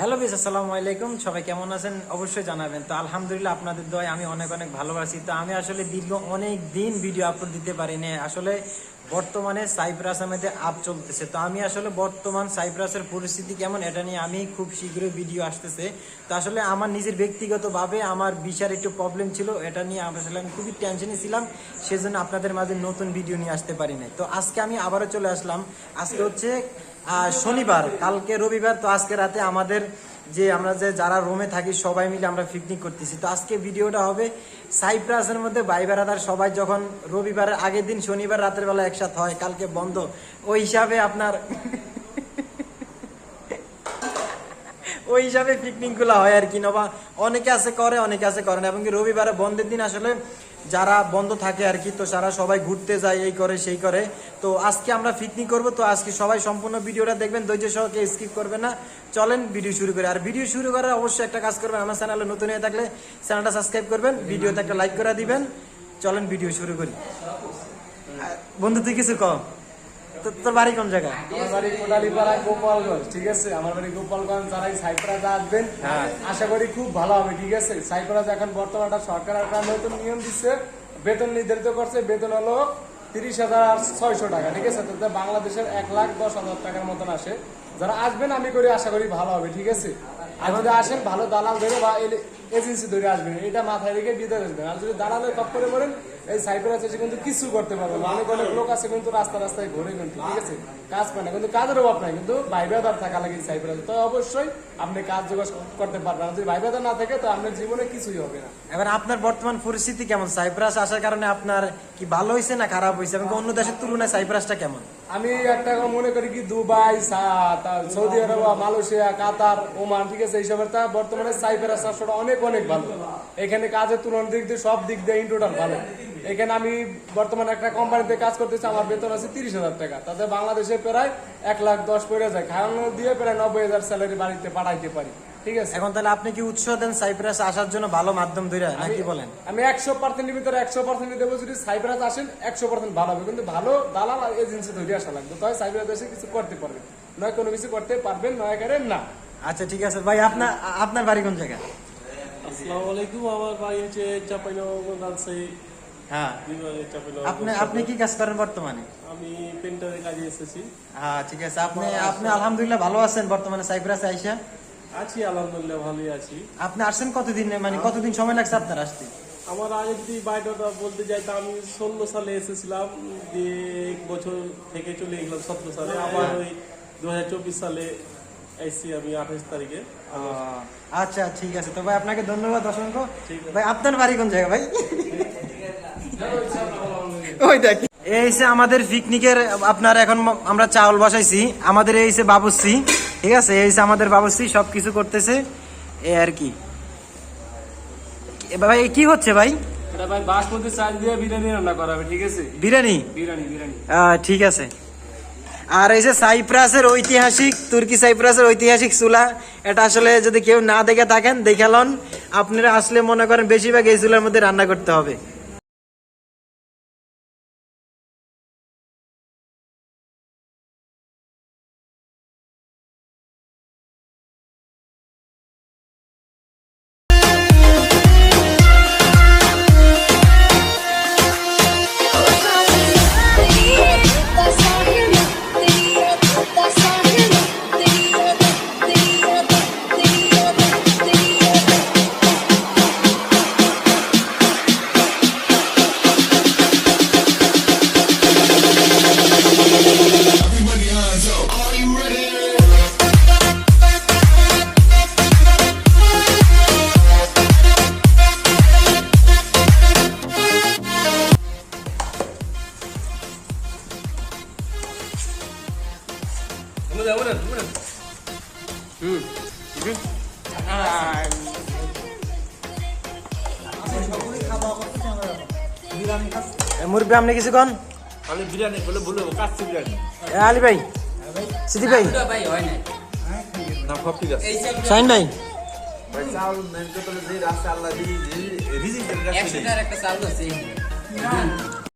Hello বিস আসসালামু আলাইকুম। সবাই কেমন আছেন? অবশ্যই জানাবেন। তো আলহামদুলিল্লাহ আপনাদের দয় আমি অনেক অনেক ভালোবাসি তো আমি আসলে দীর্ঘ অনেক দিন ভিডিও আপলোড দিতে পারিনি। আসলে বর্তমানে সাইপ্রাস আমাদের আপ চলতেছে। তো আমি আসলে বর্তমান সাইপ্রাসের পরিস্থিতি কেমন এটা নিয়ে আমি খুব শীঘ্রই ভিডিও আসতেছে। তো আসলে আমার নিজের ব্যক্তিগতভাবে আমার বিশার একটু প্রবলেম ছিল। এটা নিয়ে আসলে আমি খুবই টেনশনে ছিলাম। সেজন্য আপনাদের মাঝে নতুন ভিডিও নিয়ে আসতে পারি নাই তো আজকে আমি আবারও চলে আসলাম। আজকে হচ্ছে শনিবার, কালকে রবিবার, তো আজকে রাতে আমাদের যে আমরা যে যারা রোমে থাকি সবাই মিলে আমরা পিকনিক করতেছি। তো আজকে ভিডিওটা হবে সাইপ্রাসের মধ্যে ভাই বেড়াদার সবাই যখন রবিবারের আগের দিন শনিবার রাতের বেলা একসাথে হয়, কালকে বন্ধ, ওই হিসাবে আপনার ওই হিসাবে পিকনিকগুলো হয় আর কি নবা অনেকে আছে, করে, অনেকে আছে, করে না। এবং কি রবিবারে বন্ধের দিন আসলে যারা বন্ধ থাকে আর কি তো সারা সবাই ঘুরতে যায়, এই করে, সেই করে। তো আজকে আমরা পিকনিক করব, তো আজকে সবাই সম্পূর্ণ ভিডিওটা দেখবেন, ধৈর্য সহকে স্কিপ করবে না। চলেন ভিডিও শুরু করে। আর ভিডিও শুরু করার অবশ্যই একটা কাজ করবেন, আমার চ্যানেলে নতুন হয়ে থাকলে চ্যানেলটা সাবস্ক্রাইব করবেন ভিডিওতে একটা লাইক করে দিবেন। চলেন ভিডিও শুরু করি। বন্ধু, তুই কিছু কম তোর বাড়ি কোন জায়গায়? আমার বাড়ি গোপালগঞ্জ ঠিক আছে? আমার বাড়ি গোপালগঞ্জ যারা এই সাইপ্রাস আসবেন হ্যাঁ। আশা করি খুব ভালো হবে ঠিক আছে? সাইপ্রাস এখন বর্তমানে একটা সরকার একটা নতুন নিয়ম দিচ্ছে বেতন নির্ধারিত করছে বেতন হলো তিরিশ হাজার ছয়শো টাকা ঠিক আছে? তাতে বাংলাদেশের এক লাখ দশ হাজার টাকার মতন আসে। যারা আসবেন আমি করি আশা করি ভালো হবে ঠিক আছে? আর যদি আসেন ভালো দালাল ধরে বা এজেন্সি ধরে আসবেন এটা মাথায় রেখে বিদায় আসবেন। আর যদি দালালের কপ করে বলেন এই সাইপ্রাস এসে কিন্তু কিছু করতে পারবে না। অনেক অনেক লোক আছে কিন্তু রাস্তা রাস্তায় ঘুরে কিন্তু ঠিক আছে? কাজ পায় না কিন্তু কাজের অভাব নাই কিন্তু ভাইবাদার থাকা লাগে সাইপ্রাস তো অবশ্যই আপনি কাজ যোগাযোগ করতে পারবেন যদি ভাইবাদার না থাকে তো আপনার জীবনে কিছুই হবে না। এবার আপনার বর্তমান পরিস্থিতি কেমন? সাইপ্রাস আসার কারণে আপনার কি ভালো হয়েছে না খারাপ হয়েছে এবং অন্য দেশের তুলনায় সাইপ্রাসটা কেমন? আমি একটা মনে করি কি Dubai Saudi Arabia Malaysia Qatar Oman ঠিক আছে? এইসবের তা বর্তমানে সাইপ্রাস রাষ্ট্রটা অনেক অনেক ভালো। এখানে কাজের তুলনার দিক দিয়ে সব দিক দিয়ে ইন টোটাল ভালো। এখানে আমি বর্তমানে একটা কোম্পানিতে কাজ করতেছি আমার বেতন আছে তিরিশ হাজার টাকা। তাতে বাংলাদেশে প্রায় এক লাখ দশ পড়ে যায়। খাওয়ানো দিয়ে প্রায় নব্বই হাজার স্যালারি বাড়িতে পাঠাইতে পারি। ঠিক আছে? এখন তাহলে আপনি কি উৎসাহ দেন সাইপ্রাস আসার জন্য ভালো মাধ্যম ধরে নাকি বলেন? আমি একশো পার্সেন্টের ভিতরে একশো পার্সেন্ট দেবো যদি সাইপ্রাস আসেন একশো পার্সেন্ট ভালো হবে। কিন্তু ভালো দালাল এজেন্সি ধরে আসা লাগবে। তাই সাইপ্রাস এসে কিছু করতে পারবেন নয় কোনো কিছু করতে পারবেন নয় করেন না। আচ্ছা ঠিক আছে। ভাই আপনার আপনার বাড়ি কোন জায়গা আসসালামু আলাইকুম। আমার বাড়ি হচ্ছে চাপাইনবাবগঞ্জ রাজশাহী। হ্যাঁ। আপনি আপনি কি কাজ করেন বর্তমানে? আমি পেন্টারের কাজে এসেছি। হ্যাঁ ঠিক আছে। আপনি আপনি আলহামদুলিল্লাহ ভালো আছেন বর্তমানে সাইপ্রাসে আইসা? আছি আলহামদুলিল্লাহ ভালোই আছি। আপনি আসছেন কতদিন? মানে কতদিন সময় লাগছে আপনার আসতে? আমার আগে যদি বায়োডাটা বলতে যাই তা আমি ষোলো সালে এসেছিলাম দিয়ে এক বছর থেকে চলে গেলাম সতেরো সালে। আবার ওই দু চব্বিশ সালে এসছি আমি আঠাশ তারিখে। আচ্ছা ঠিক আছে। তো ভাই আপনাকে ধন্যবাদ অসংখ্য। ভাই আপনার বাড়ি কোন জায়গা ভাই? ওই দেখি। এই যে আমাদের পিকনিকের আপনার এখন আমরা চাউল বসাইছি। আমাদের এই যে বাবুসি ঠিক আছে? এই যে আমাদের বাবুসি সবকিছু করতেছে। এই আর কি। ভাই কি হচ্ছে ভাই? ভাই বাসমতি চাল দিয়ে বিরিয়ানি রান্না করা হবে ঠিক আছে? বিরিয়ানি? বিরিয়ানি বিরিয়ানি। ঠিক আছে। আর এই যে সাইপ্রাসের ঐতিহাসিক তুর্কি সাইপ্রাসের ঐতিহাসিক চুলা এটা আসলে যদি কেউ না দেখে থাকেন দেখালন আপনারা আসলে মনে করেন বেশিরভাগ এই চুলার মধ্যে রান্না করতে হবে। মুরব্বী আপনি কিছু কন? আমি বিরিয়ানি বলে বলব কাচ্চি বিরিয়ানি। এ, আলী ভাই সিদ্দিক ভাই। না সব ঠিক আছে। শাহিন ভাই। ভাই চাউল যে রাস্তা আল্লাহ রিজিক একশো টাকার একটা চাউল আছে